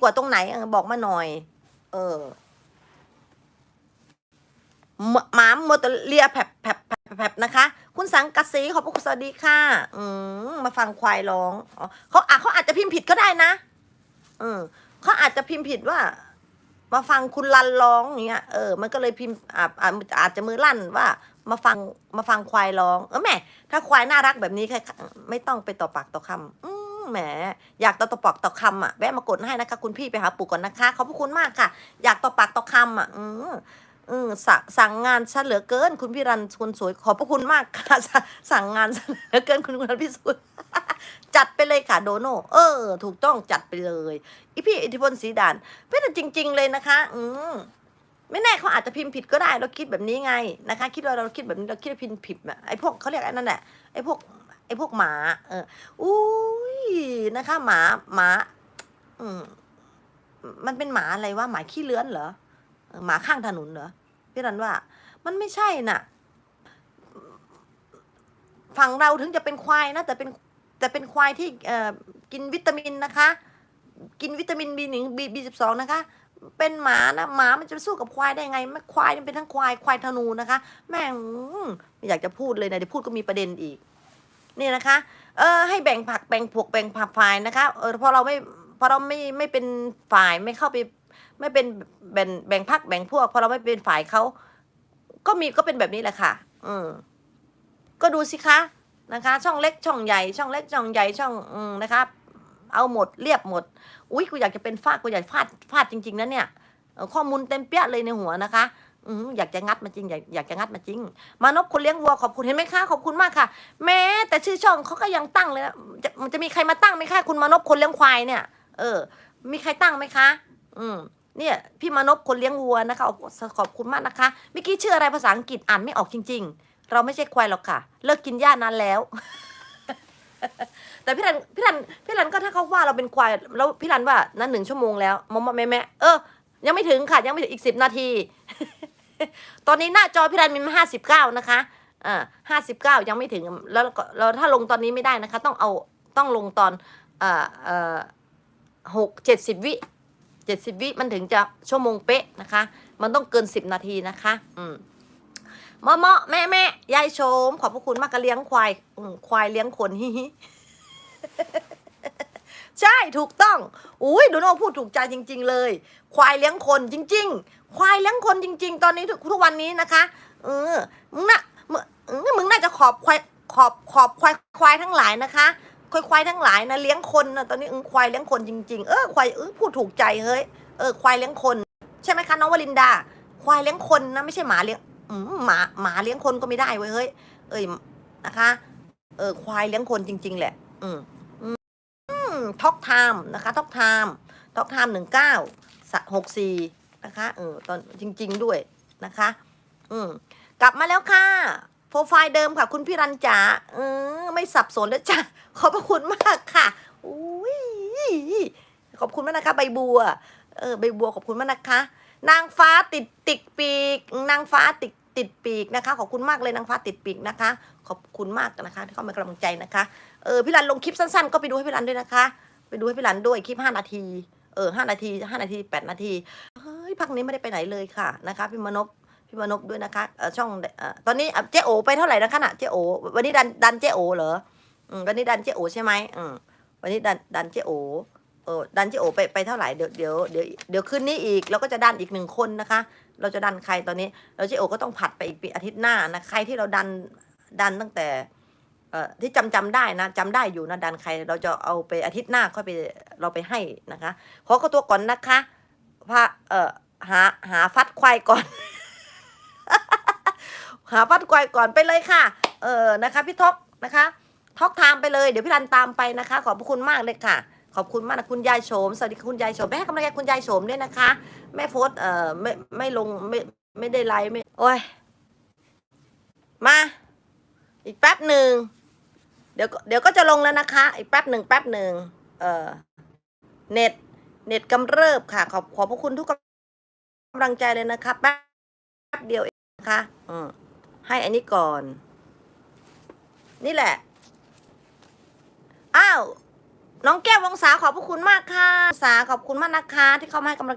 กว่าตรงไหนเออบอกมาหน่อย เออหมามโมเตเลียแผบแผบแผบแผบนะคะ คุณสังกะสีขอบพระคุณสวัสดีค่ะ อืมมาฟังควายร้องอ๋อเขาอาจเขาอาจจะพิมพ์ผิดก็ได้นะเออเขาอาจจะพิมพ์ผิดว่า มาฟังคุณลันร้องอย่างเงี้ยเออมันก็เลยพิมพ์อาจอาจจะมือลั่นว่า มาฟังมาฟังควายร้อง เออแม่ถ้าควายน่ารักแบบนี้ใครไม่ต้องไปต่อปากต่อคำอื แหมอยากต่อต่อปากต่อคำอะแวะมากดให้นะคะ คุณพี่ไปหาปู่ก่อนนะคะขอบพระคุณมากค่ะ อยากต่อปากต่อคำอะ อืมอืมสสั่งงานฉันเหลือเกิน คุณพี่รันคนสวยขอบพระคุณมากค่ะสั่งงานฉันเหลือเกินคุณรันพี่สุดจัดไปเลยค่ะโดโนเออ ถูกต้องจัดไปเลยอีพี่อิทธิพลสีด่านเป็นจริง ๆ เลยนะคะ อืมไม่แน่เขาอาจจะพิมพ์ผิดก็ได้เราคิดแบบนี้ไงนะคะ คิดว่าเราคิดแบบนี้เราคิดว่าพิมพ์ผิดอะไอ้พวกเขาเรียกไอ้นั่นแหละไอ้พวกไอ้พวกหมา เอออุ้ นะคะ หมาหมา อืมมันเป็นหมาอะไรวะหมาขี้เลื้อนเหรอหมาข้างถนนเหรอพี่รันว่า มันไม่ใช่น่ะ ฝั่งเราถึงจะเป็นควายนะแต่เป็นแต่เป็นควายที่เอ่อกินวิตามินนะคะ กินวิตามิน B หนึ่ง B B สิบสองนะคะ เป็นหมานะหมามันจะสู้กับควายได้ไงม่ควายมันเป็นทั้งควายควายธนูนะคะ แม่งไม่อยากจะพูดเลยนะเดี๋ยวพูดก็มีประเด็นอีก นี่นะคะ เออให้แบ่งผักแบ่งพวกแบ่งผักฝ่ายนะคะเออพอเราไม่พอเราไม่ไม่เป็นฝ่ายไม่เข้าไป ไม่เป็นแบ่งแบ่งพักแบ่งพวกพอเราไม่เป็นฝ่ายเขาก็มีก็เป็นแบบนี้แหละค่ะ อืมก็ดูสิคะนะคะ ช่องเล็กช่องใหญ่ ช่องเล็กช่องใหญ่ช่องอืมนะคะเอาหมดเรียบหมด อุ้ยกูอยากจะเป็นฟาดกูอยากฟาดฟาดจริง ๆนะเนี่ยข้อมูลเต็มเปี้ยเลยในหัวนะคะ อืมอยากจะงัดมาจริง อยากอยากจะงัดมาจริง มานพคนเลี้ยงวัวขอบคุณเห็นไหมคะขอบคุณมากค่ะ แม้แต่ชื่อช่องเขาก็ยังตั้งเลยนะจะมันจะมีใครมาตั้งไหมคะคุณมานพคนเลี้ยงควายเนี่ย เออ มีใครตั้งไหมคะ อืมเนี่ยพี่มานพคนเลี้ยงวัวนะคะขอบคุณมากนะคะเมื่อกี้ชื่ออะไรภาษาอังกฤษอ่านไม่ออกจริง ๆ เราไม่ใช่ควายหรอกค่ะ เลิกกินหญ้านานแล้ว แต่พี่รันพี่รันพี่รันก็ถ้าเขาว่าเราเป็นควายแล้วพี่รันว่านั่นหนึ่งชั่วโมงแล้วมอมแม่แม่เออยังไม่ถึงค่ะ ยังไม่ถึงอีกสิบนาที ตอนนี้หน้าจอพี่รันมีห้าสิบเก้านะคะอ่าห้าสิบเก้ายังไม่ถึงแล้วเราถ้าลงตอนนี้ไม่ได้นะคะ ต้องเอาต้องลงตอนเอ่อเอ่อหกเจ็ดสิบวิเจ็ดสิบวิมันถึงจะชั่วโมงเป๊ะนะคะ มันต้องเกินสิบนาทีนะคะ อืมเมาะเมาะแม่แม่ยายชม ขอบพระคุณมากกะเลี้ยงควายควายเลี้ยงคนฮิฮิ ใช่ถูกต้องอุ้ยดูโน่พูดถูกใจจริง ๆ เลย ควายเลี้ยงคนจริง ๆ ควายเลี้ยงคนจริง ๆ ตอนนี้ทุกทุกวันนี้นะคะ เออมึงน่ะมึงเออมึงน่าจะขอบควายขอบขอบควายควายทั้งหลายนะคะควายควายทั้งหลายนะเลี้ยงคนนะตอนนี้เออควายเลี้ยงคนจริง ๆ เออควายเออพูดถูกใจเฮ้ยเออควายเลี้ยงคน ใช่ไหมคะน้องวลินดา ควายเลี้ยงคนนะไม่ใช่หมาเลี้ยงหมาหมาเลี้ยงคนก็ไม่ได้เว้ยเฮ้ยเอ้ยนะคะ เออควายเลี้ยงคนจริง ๆ แหละ อืม ท็อกไทม์นะคะท็อกไทม์ท็อกไทม์หนึ่งเก้าหกสี่นะคะเออตอนจริง ๆ ด้วยนะคะ อืมกลับมาแล้วค่ะโปรไฟล์เดิมค่ะ คุณพี่รันจ๋าเออไม่สับสนแล้วจ้ะขอบพระคุณมากค่ะอุ้ยขอบคุณมากนะคะ ใบบัว เออใบบัวขอบคุณมากนะคะ นางฟ้าติดติดปีก นางฟ้าติดติดปีกนะคะขอบคุณมากเลยนางฟ้าติดปีกนะคะ ขอบคุณมากนะคะ ที่เข้ามากำลังใจนะคะเออพี่รันลงคลิปสั้นๆ ก็ไปดูให้พี่รันด้วยนะคะ ไปดูให้พี่รันด้วยคลิปห้านาที เออห้านาทีห้านาทีแปดนาทีเฮ้ยพักนี้ไม่ได้ไปไหนเลยค่ะนะคะพี่มนพพี่มนพด้วยนะคะเออช่องเออตอนนี้เจ๊โอไปเท่าไหร่นะคะน่ะเจ๊โอวันนี้ดันดันเจ๊โอเหรออืมวันนี้ดันเจ๊โอใช่ไหมอืมวันนี้ดันดันเจ๊โอเออดันเจ๊โอไปไปเท่าไหร่เดี๋ยวเดี๋ยวเดี๋ยวเดี๋ยวคืนนี้อีกเราก็จะดันอีกหนึ่งคนนะคะ เราจะดันใครตอนนี้เราเจ๊โอก็ต้องผัดไปอีกปีอาทิตย์หน้านะใครที่เราดันดันตั้งแต่ เอ่อที่จำจำได้นะจำได้อยู่นะดันใคร เราจะเอาไปอาทิตย์หน้าค่อยไปเราไปให้นะคะขอกระตัวก่อนนะคะพาเอ่อหาหาฟัดควายก่อน หาฟัดควายก่อนไปเลยค่ะ เออนะคะ พี่ท็อกนะคะท็อกไทม์ไปเลยเดี๋ยวพี่รันตามไปนะคะ ขอบพระคุณมากเลยค่ะ ขอบคุณมากนะคุณยายโฉมสวัสดีคุณยายโฉมแม่กำลังใจคุณยายโฉมด้วยนะคะ แม่โฟสเอ่อไม่ไม่ลงไม่ไม่ได้ไลฟ์ไม่โอ้ยมา อีกแป๊บหนึ่ง เดี๋ยวก็เดี๋ยวก็จะลงแล้วนะคะ อีกแป๊บหนึ่งแป๊บหนึ่งเออเน็ต เน็ตกำเริบค่ะ ขอบขอบพระคุณทุกกำลังใจเลยนะคะ แป๊บเดียวเองนะคะอืมให้อันนี้ก่อน นี่แหละ อ้าว น้องแก้ววงศาขอบพระคุณมากค่ะสาขอบคุณมากนะคะ ที่เข้ามาให้กำลังใจ